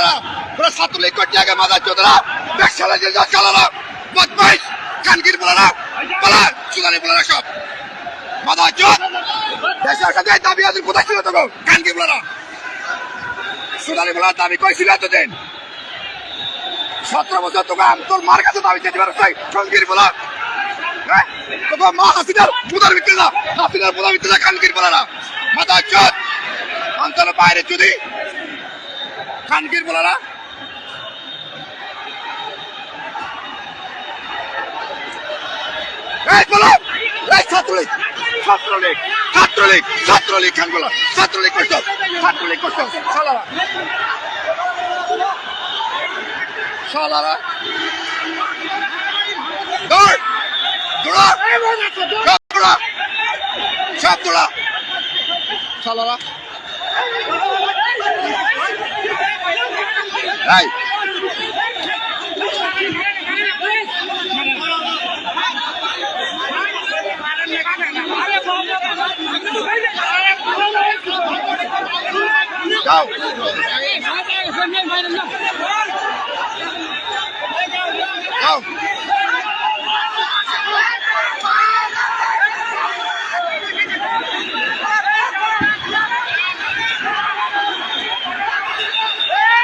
বলারা তোরা ছাত্রলীগ করতে আগে মাদা চোদরা। ব্যবসালা যা চালারা বদমাইশ কানকির বলারা বলা সুদানি বলারা সব। মাদা চোদ দেশের সাথে দাবি আদির কোথায় ছিল তো কানকির বলারা। সুদানি বলার দাবি কইছিল এতদিন। সতেরো বছর তোকে আমি তোর মার কাছে দাবি চেতে পারো তাই কানকির বলা হ্যাঁ? তোকে মা হাসিনার মুদার ভিতরে না, হাসিনার মুদার ভিতরে কানকির বলারা। মাদা চোদ অঞ্চলের বাইরে যদি কানকির বলারা। ছাত্রলীগ! ছাত্রলীগ! ছাত্রলীগ! এই যাও যাও